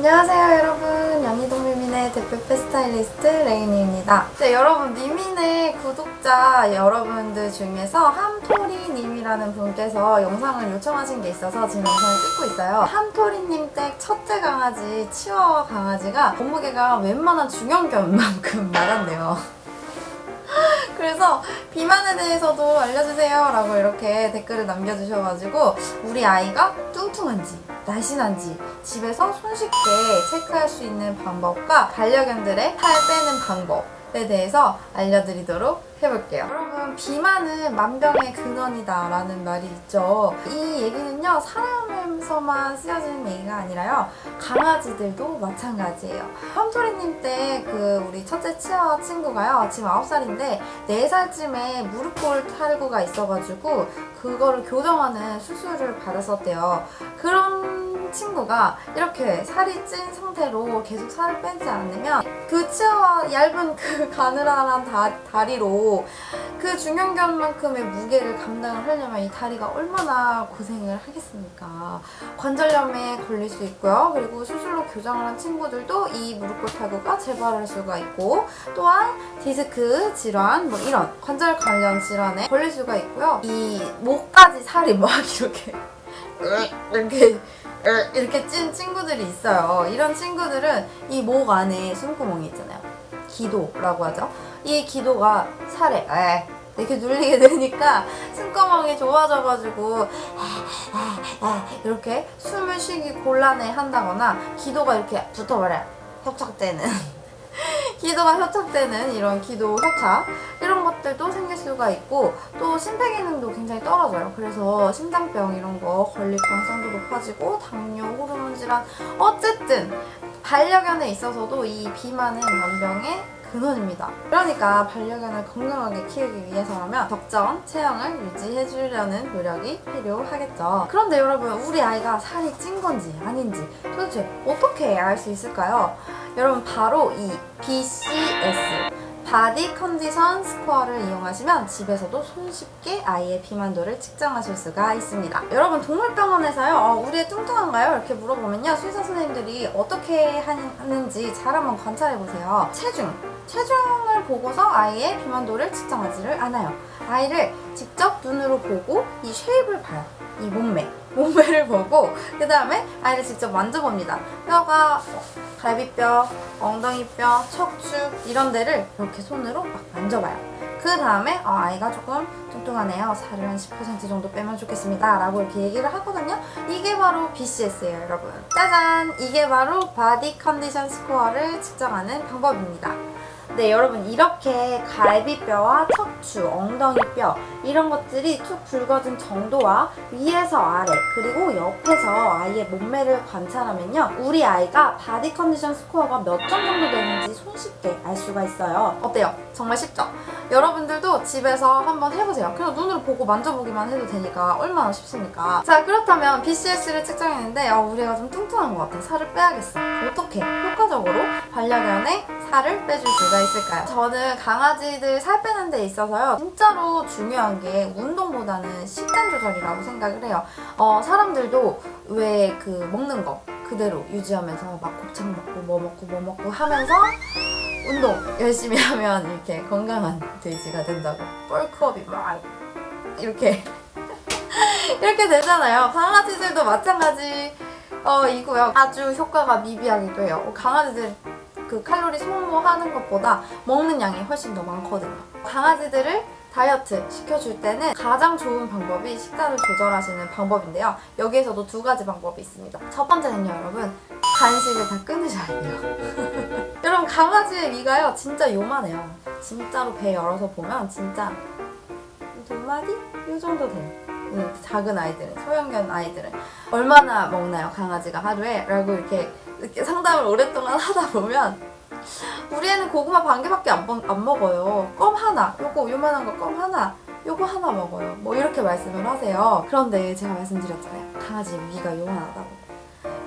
안녕하세요 여러분. 연희동 미민의 대표 페스타일리스트 레이니입니다. 네 여러분 미민의 구독자 여러분들 중에서 함토리님이라는 분께서 영상을 요청하신 게 있어서 지금 영상을 찍고 있어요. 함토리님 댁 첫째 강아지 치와와 강아지가 몸무게가 웬만한 중형견만큼 나간대요 그래서 비만에 대해서도 알려주세요 라고 이렇게 댓글을 남겨주셔가지고 우리 아이가 뚱뚱한지 날씬한지 집에서 손쉽게 체크할 수 있는 방법과 반려견들의 살 빼는 방법 에 대해서 알려드리도록 해볼게요. 여러분 비만은 만병의 근원이다 라는 말이 있죠. 이 얘기는요 사람에서만 쓰여지는 얘기가 아니라요 강아지들도 마찬가지예요. 험토리님 때 그 우리 첫째 치아와 친구가요 지금 9살인데 4살쯤에 무릎골 탈구가 있어가지고 그거를 교정하는 수술을 받았었대요. 그런 친구가 이렇게 살이 찐 상태로 계속 살을 빼지 않으면 그 치아와 얇은 그 가느다란 다, 다리로 그 중형견만큼의 무게를 감당을 하려면 이 다리가 얼마나 고생을 하겠습니까? 관절염에 걸릴 수 있고요. 그리고 수술로 교정을 한 친구들도 이 무릎골 탈구가 재발할 수가 있고 또한 디스크 질환 뭐 이런 관절 관련 질환에 걸릴 수가 있고요. 이 목까지 살이 막 이렇게 이렇게 이렇게 찐 친구들이 있어요. 이런 친구들은 이 목 안에 숨구멍이 있잖아요. 기도라고 하죠. 이 기도가 살에 에, 이렇게 눌리게 되니까 숨구멍이 좁아져가지고 이렇게 숨을 쉬기 곤란해 한다거나 기도가 이렇게 붙어버려요. 협착되는. 기도가 협착되는 이런 기도 협착 이런 것들도 생길 수가 있고 또 심폐 기능도 굉장히 떨어져요. 그래서 심장병 이런 거 걸릴 가능성도 높아지고 당뇨, 호르몬 질환 어쨌든 반려견에 있어서도 이 비만은 만병의 근원입니다. 그러니까 반려견을 건강하게 키우기 위해서라면 적정 체형을 유지해주려는 노력이 필요하겠죠. 그런데 여러분, 우리 아이가 살이 찐 건지 아닌지 도대체 어떻게 알 수 있을까요? 여러분, 바로 이 BCS. 바디 컨디션 스코어를 이용하시면 집에서도 손쉽게 아이의 비만도를 측정하실 수가 있습니다. 여러분 동물병원에서요 어, 우리 애 뚱뚱한가요? 이렇게 물어보면요 수의사 선생님들이 어떻게 하는지 잘 한번 관찰해 보세요. 체중 체중을 보고서 아이의 비만도를 측정하지를 않아요. 아이를 직접 눈으로 보고 이 쉐입을 봐요. 이 몸매 몸매를 보고 그 다음에 아이를 직접 만져봅니다. 뼈가 어, 갈비뼈, 엉덩이뼈, 척추 이런 데를 이렇게 손으로 막 만져봐요. 그 다음에 어, 아이가 조금 뚱뚱하네요. 살을 한 10% 정도 빼면 좋겠습니다. 라고 이렇게 얘기를 하거든요. 이게 바로 BCS예요, 여러분. 짜잔! 이게 바로 바디 컨디션 스코어를 측정하는 방법입니다. 네, 여러분 이렇게 갈비뼈와 척추, 엉덩이뼈 이런 것들이 툭 굵어진 정도와 위에서 아래 그리고 옆에서 아이의 몸매를 관찰하면요 우리 아이가 바디 컨디션 스코어가 몇 점 정도 되는지 손쉽게 알 수가 있어요 어때요? 정말 쉽죠? 여러분들도 집에서 한번 해보세요 그냥 눈으로 보고 만져보기만 해도 되니까 얼마나 쉽습니까? 자 그렇다면 BCS를 측정했는데 어, 우리 애가 좀 뚱뚱한 것 같아 살을 빼야겠어 어떻게 효과적으로 반려견의 살을 빼줄 수가 있을까요? 저는 강아지들 살 빼는 데 있어서요. 진짜로 중요한 게 운동보다는 식단 조절이라고 생각을 해요. 어, 사람들도 왜 그 먹는 거 그대로 유지하면서 막 곱창 먹고 뭐 먹고 뭐 먹고 하면서 운동 열심히 하면 이렇게 건강한 돼지가 된다고. 뻘크업이 막 이렇게 이렇게 되잖아요. 강아지들도 마찬가지 어, 이고요. 아주 효과가 미비하기도 해요. 강아지들 그 칼로리 소모하는 것보다 먹는 양이 훨씬 더 많거든요. 강아지들을 다이어트 시켜줄 때는 가장 좋은 방법이 식단을 조절하시는 방법인데요. 여기에서도 두 가지 방법이 있습니다. 첫 번째는요, 여러분. 간식을 다 끊으셔야 돼요. 여러분, 강아지의 위가요, 진짜 요만해요. 진짜로 배 열어서 보면 진짜 두 마디? 이 정도 돼요. 음, 작은 아이들은, 소형견 아이들은. 얼마나 먹나요, 강아지가 하루에? 라고 이렇게 이렇게 상담을 오랫동안 하다 보면 우리 애는 고구마 반 개밖에 안, 먹- 안 먹어요. 껌 하나, 요거 요만한 거 껌 하나, 요거 하나 먹어요. 뭐 이렇게 말씀을 하세요. 그런데 제가 말씀드렸잖아요. 강아지 위가 요만하다고.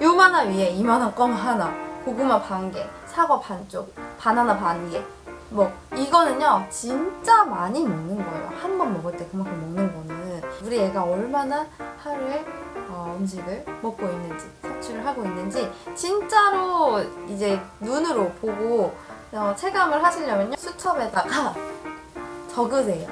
요만한 위에 이만한 껌 하나, 고구마 반 개, 사과 반쪽, 바나나 반 개. 뭐 이거는요 진짜 많이 먹는 거예요. 한 번 먹을 때 그만큼 먹는 거는 우리 애가 얼마나 하루에 어, 음식을 먹고 있는지 배출을 하고 있는지 진짜로 이제 눈으로 보고 어, 체감을 하시려면요 수첩에다가 적으세요.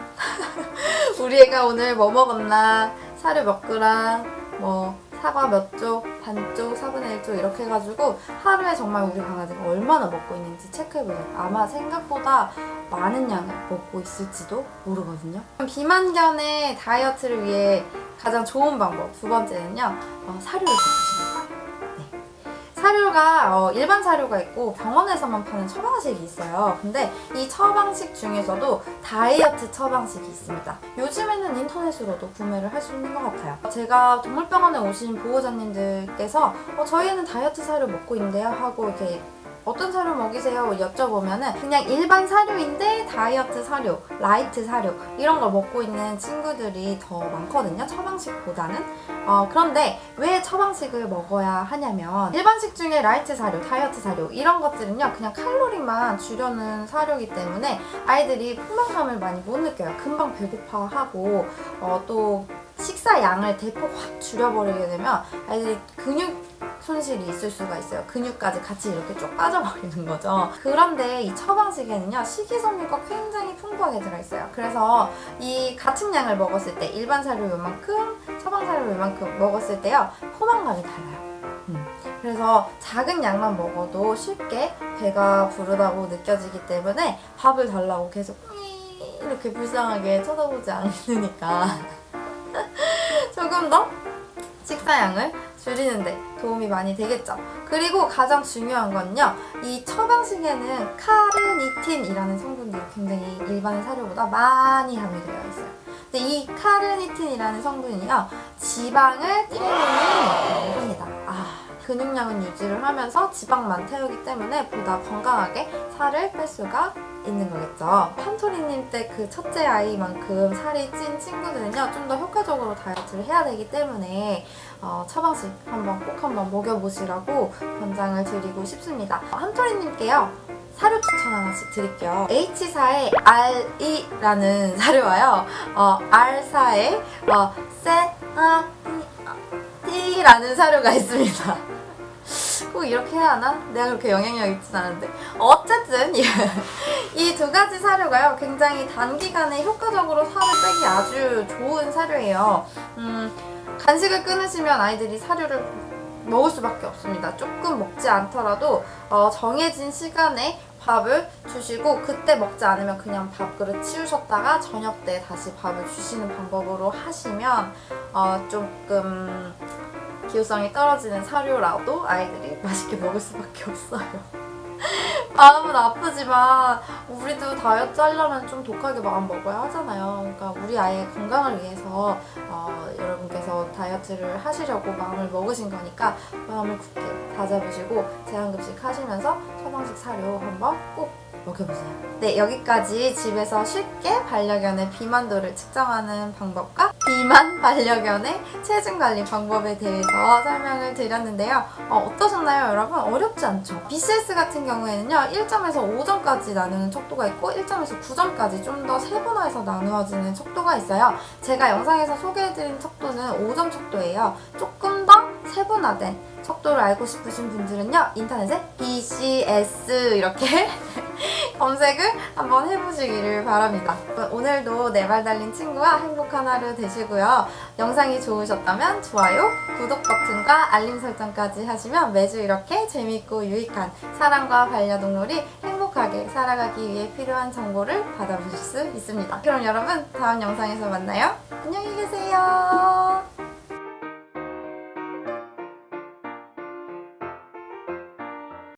우리 애가 오늘 뭐 먹었나 사료 몇 그램 뭐 사과 몇 쪽, 반쪽, 4분의 1쪽 이렇게 해가지고 하루에 정말 우리 강아지가 얼마나 먹고 있는지 체크해보세요. 아마 생각보다 많은 양을 먹고 있을지도 모르거든요. 비만견의 다이어트를 위해 가장 좋은 방법 두 번째는요. 어, 사료를 바꾸시는 거예요. 네. 사료가 어, 일반 사료가 있고 병원에서만 파는 처방식이 있어요. 근데 이 처방식 중에서도 다이어트 처방식이 있습니다. 요즘에는 인터넷으로도 구매를 할 수 있는 것 같아요. 제가 동물병원에 오신 보호자님들께서 어, 저희는 다이어트 사료 먹고 있는데요 하고 이렇게 어떤 사료 먹이세요? 여쭤보면은 그냥 일반 사료인데 다이어트 사료, 라이트 사료 이런 걸 먹고 있는 친구들이 더 많거든요. 처방식보다는. 어, 그런데 왜 처방식을 먹어야 하냐면 일반식 중에 라이트 사료, 다이어트 사료 이런 것들은요 그냥 칼로리만 줄여놓은 사료이기 때문에 아이들이 포만감을 많이 못 느껴요. 금방 배고파하고 어, 또 식사 양을 대폭 확 줄여버리게 되면 아이들이 근육 손실이 있을 수가 있어요. 근육까지 같이 이렇게 쭉 빠져버리는 거죠. 그런데 이 처방식에는요, 식이섬유가 굉장히 풍부하게 들어있어요. 그래서 이 같은 양을 먹었을 때, 일반 사료 요만큼, 처방 사료 요만큼 먹었을 때요, 포만감이 달라요. 음. 그래서 작은 양만 먹어도 쉽게 배가 부르다고 느껴지기 때문에 밥을 달라고 계속 이렇게 불쌍하게 쳐다보지 않으니까 조금 더 식사량을 줄이는데 도움이 많이 되겠죠. 그리고 가장 중요한 건요. 이 처방식에는 카르니틴이라는 성분들이 굉장히 일반 사료보다 많이 함유되어 있어요. 근데 이 카르니틴이라는 성분이요. 지방을 태우는 역할을 합니다. 아, 근육량은 유지를 하면서 지방만 태우기 때문에 보다 건강하게 살을 뺄 수가 있는 거겠죠. 판토리님 때 그 첫째 아이만큼 살이 찐 친구들은요, 좀 더 효과적으로 다이어트를 해야 되기 때문에 어, 처방식 한번 꼭 한번 먹여보시라고 권장을 드리고 싶습니다. 함토리님께요. 사료 추천 하나씩 드릴게요. H사의 R이라는 사료와요. 어, R사의 어, 세아티라는 사료가 있습니다. 꼭 이렇게 해야 하나? 내가 그렇게 영향력 있진 않은데. 어쨌든 이 두 가지 사료가요 굉장히 단기간에 효과적으로 살을 빼기 아주 좋은 사료예요. 음, 간식을 끊으시면 아이들이 사료를 먹을 수밖에 없습니다. 조금 먹지 않더라도 어, 정해진 시간에 밥을 주시고 그때 먹지 않으면 그냥 밥그릇 치우셨다가 저녁 때 다시 밥을 주시는 방법으로 하시면 어, 조금 기호성이 떨어지는 사료라도 아이들이 맛있게 먹을 수밖에 없어요. 마음은 아프지만 우리도 다이어트 하려면 좀 독하게 마음 먹어야 하잖아요. 그러니까 우리 아이의 건강을 위해서 어, 여러분께서 다이어트를 하시려고 마음을 먹으신 거니까 마음을 굳게 다잡으시고 제한급식 하시면서 처방식 사료 한번 꼭 먹여보세요. 네, 여기까지 집에서 쉽게 반려견의 비만도를 측정하는 방법과 비만 반려견의 체중 관리 방법에 대해서 설명을 드렸는데요. 어, 어떠셨나요, 여러분? 어렵지 않죠? BCS 같은 경우에는요, 1점에서 5점까지 나누는 척도가 있고, 1점에서 9점까지 좀 더 세분화해서 나누어지는 척도가 있어요. 제가 영상에서 소개해드린 척도는 5점 척도예요. 조금 더 세분화된 척도를 알고 싶으신 분들은요, 인터넷에 BCS 이렇게 검색을 한번 해보시기를 바랍니다. 오늘도 네발 달린 친구와 행복한 하루 되시고요. 영상이 좋으셨다면 좋아요, 구독 버튼과 알림 설정까지 하시면 매주 이렇게 재밌고 유익한 사랑과 반려동물이 행복하게 살아가기 위해 필요한 정보를 받아보실 수 있습니다. 그럼 여러분 다음 영상에서 만나요. 안녕히 계세요.